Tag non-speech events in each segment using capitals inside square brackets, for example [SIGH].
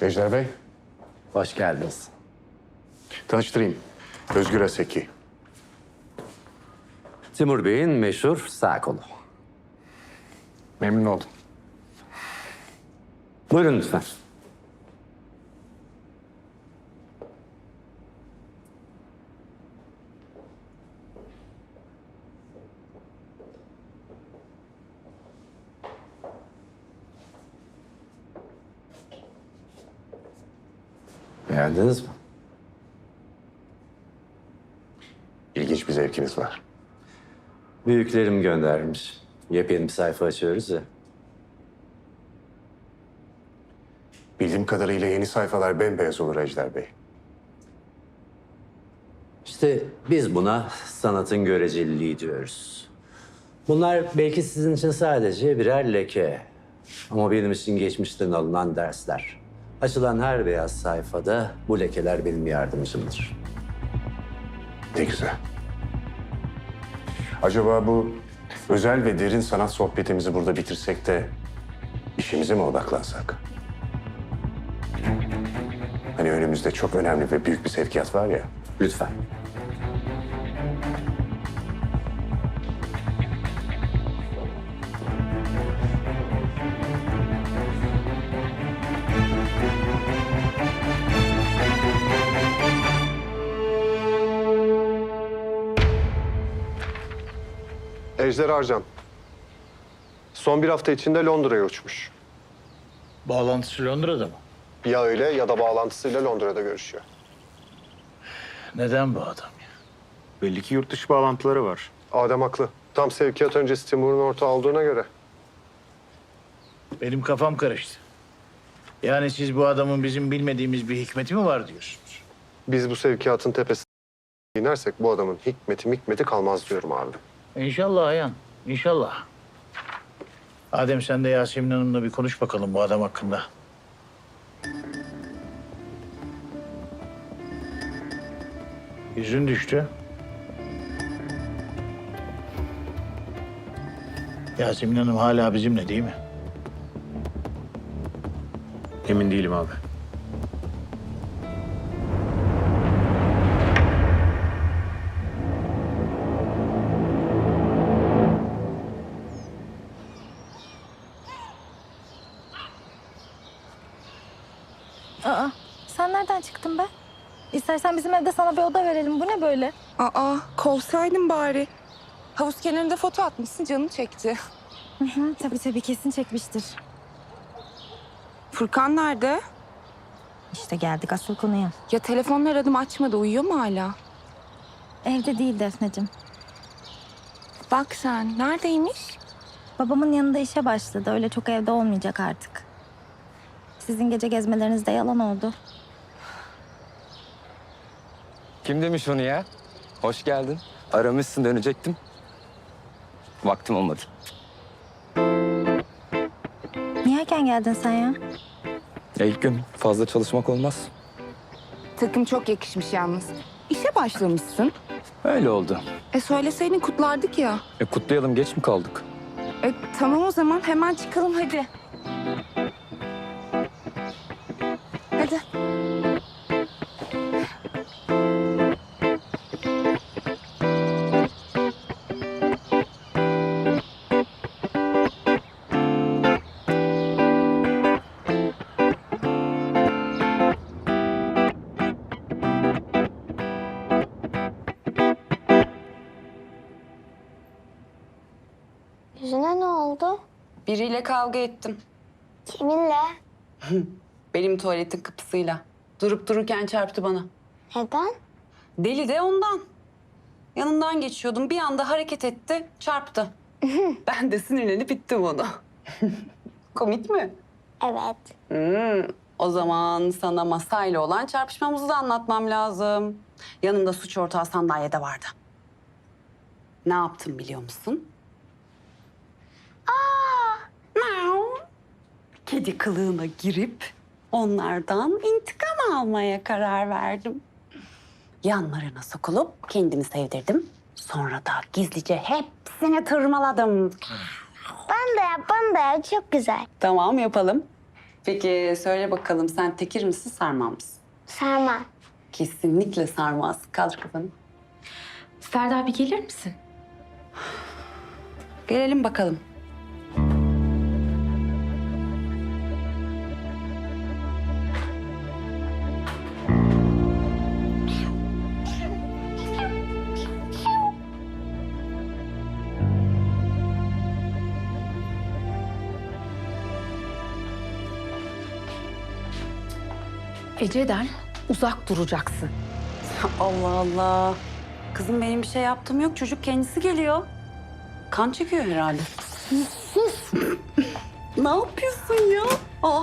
Ejder Bey, Hoş geldiniz. tanıştırayım. Özgür Aseki. Timur Bey'in meşhur sağ kolu. Memnun oldum. Buyurun lütfen. Beğendiniz mi? İlginç bir zevkiniz var. Büyüklerim göndermiş. Yepyeni bir sayfa açıyoruz ya. Bildiğim kadarıyla yeni sayfalar bembeyaz olur Ejder Bey. İşte biz buna sanatın göreceliliği diyoruz. Bunlar belki sizin için sadece birer leke. Ama benim için geçmişten alınan dersler. Açılan her beyaz sayfada bu lekeler benim yardımcımdır. Ne güzel. Acaba bu özel ve derin sanat sohbetimizi burada bitirsek de işimize mi odaklansak? Hani önümüzde çok önemli ve büyük bir sevkiyat var ya. Lütfen. Ejder Arcan. Son bir hafta içinde Londra'ya uçmuş. Bağlantısı Londra'da mı? Ya öyle ya da bağlantısıyla Londra'da görüşüyor. Neden bu adam ya? Belli ki yurt dışı bağlantıları var. Adem haklı. Tam sevkiyat öncesi Timur'un ortağı olduğuna göre. Benim kafam karıştı. Yani siz bu adamın bizim bilmediğimiz bir hikmeti mi var diyorsunuz? Biz bu sevkiyatın tepesine inersek bu adamın hikmeti mikmeti kalmaz diyorum abi. İnşallah Ayhan, inşallah. Adem sen de Yasemin Hanım'la bir konuş bakalım bu adam hakkında. Yüzün düştü. Yasemin Hanım hala bizimle değil mi? Emin değilim abi. Aa, sen nereden çıktın be? İstersen bizim evde sana bir oda verelim. Bu ne böyle? Aa, kovsaydın bari. Havuz kenarında foto atmışsın, canım çekti. Hı hı, tabii tabii kesin çekmiştir. Furkan nerede? İşte geldik asıl konuya. Ya telefonla aradım açmadı, uyuyor mu hala? Evde değil Defne'cim. Bak sen, neredeymiş? Babamın yanında işe başladı. Öyle çok evde olmayacak artık. Sizin gece gezmeleriniz de yalan oldu. Kim demiş onu ya? Hoş geldin. Aramışsın dönecektim. Vaktim olmadı. Niye erken geldin sen ya? Ya ilk gün fazla çalışmak olmaz. Takım çok yakışmış yalnız. İşe başlamışsın. Öyle oldu. E söyleseydin kutlardık ya. E kutlayalım geç mi kaldık? E tamam o zaman hemen çıkalım hadi. Hadi. Biriyle kavga ettim. Kiminle? [LAUGHS] Benim tuvaletin kapısıyla. Durup dururken çarptı bana. Neden? Deli de ondan. Yanından geçiyordum. Bir anda hareket etti, çarptı. [LAUGHS] ben de sinirlenip ittim onu. [LAUGHS] Komik mi? Evet. Hmm, o zaman sana masayla olan çarpışmamızı da anlatmam lazım. Yanımda suç ortağı sandalyede vardı. Ne yaptım biliyor musun? Aa! Miau. Kedi kılığına girip onlardan intikam almaya karar verdim. Yanlarına sokulup kendimi sevdirdim. Sonra da gizlice hepsini tırmaladım. Ben de yap, ben de yap. Çok güzel. Tamam yapalım. Peki söyle bakalım sen tekir misin sarmam mısın? Sarma. Kesinlikle sarmaz. Kaldır kafanı. Ferda bir gelir misin? Gelelim bakalım. Ece'den uzak duracaksın. [LAUGHS] Allah Allah. Kızım benim bir şey yaptığım yok. Çocuk kendisi geliyor. Kan çekiyor herhalde. [LAUGHS] ne yapıyorsun ya? Aa,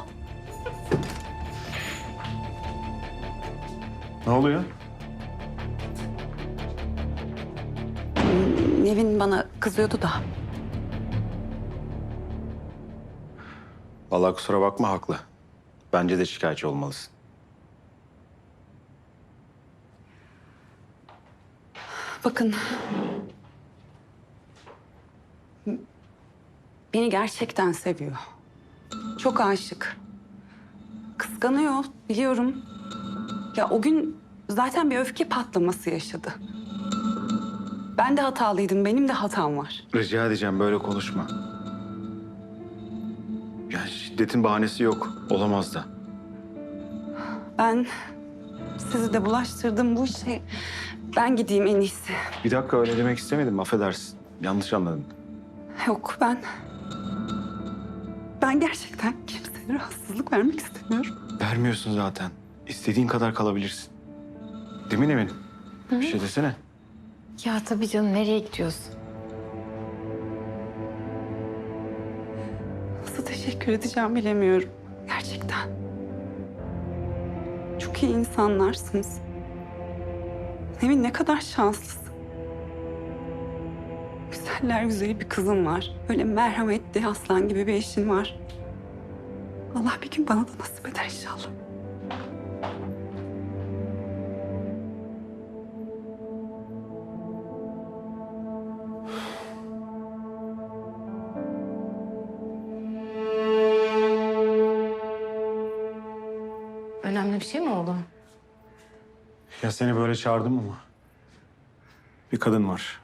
Ne oluyor? Nevin bana kızıyordu da. Vallahi kusura bakma haklı. Bence de şikayetçi olmalısın. Bakın. Beni gerçekten seviyor. Çok aşık. Kıskanıyor biliyorum. Ya o gün zaten bir öfke patlaması yaşadı. Ben de hatalıydım. Benim de hatam var. Rica edeceğim böyle konuşma. Yani şiddetin bahanesi yok. Olamaz da. Ben sizi de bulaştırdım bu işe. Ben gideyim en iyisi. Bir dakika öyle demek istemedim. Affedersin. Yanlış anladın. Yok ben... Ben gerçekten kimseye rahatsızlık vermek istemiyorum. Vermiyorsun zaten. İstediğin kadar kalabilirsin. Değil mi Nevin? Bir şey desene. Ya tabii canım nereye gidiyorsun? Nasıl teşekkür edeceğim bilemiyorum. Gerçekten. Çok iyi insanlarsınız. Nevin ne kadar şanslısın. Güzeller güzeli bir kızın var. Öyle merhametli aslan gibi bir eşin var. Allah bir gün bana da nasip eder inşallah. Önemli bir şey mi oldu? Ya seni böyle çağırdım ama. Bir kadın var.